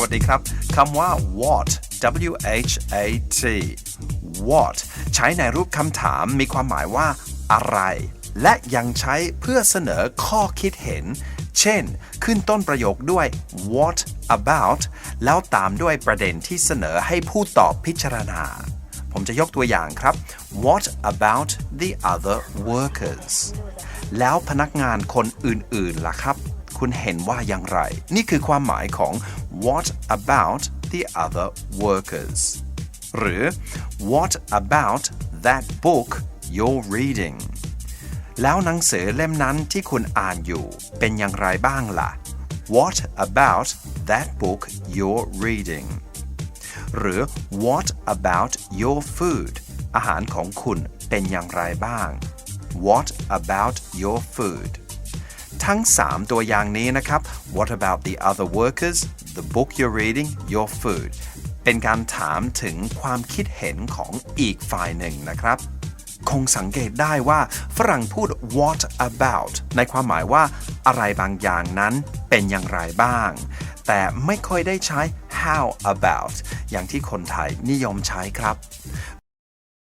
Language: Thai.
วัสดีครับคำว่า what w h a t what ใช้ในรูปคำถามมีความหมายว่า อะไร และยังใช้เพื่อเสนอข้อคิดเห็น เช่น ขึ้นต้นประโยคด้วย what about แล้วตามด้วยประเด็นที่เสนอให้ผู้ตอบพิจารณา ผมจะยกตัวอย่างครับ What about the other workers แล้วพนักงานคนอื่นๆล่ะครับ คุณเห็นว่าอย่างไร นี่คือความหมายของ What about the other workers หรือ What about that book you're reading แล้วหนังสือเล่มนั้นที่คุณอ่านอยู่เป็นอย่างไรบ้างล่ะ What about that book you're reading หรือ What about your food อาหารของคุณเป็นอย่างไรบ้าง What about your food ทั้ง 3 ตัวอย่างนี้นะครับ What about the other workers the book you're reading your food เป็นการถามถึงความคิดเห็นของอีกฝ่ายหนึ่งนะครับ คงสังเกตได้ว่าฝรั่งพูด what about ในความหมายว่าอะไรบางอย่างนั้นเป็นอย่างไรบ้าง แต่ไม่ค่อยได้ใช้ how about อย่างที่คนไทยนิยมใช้ครับ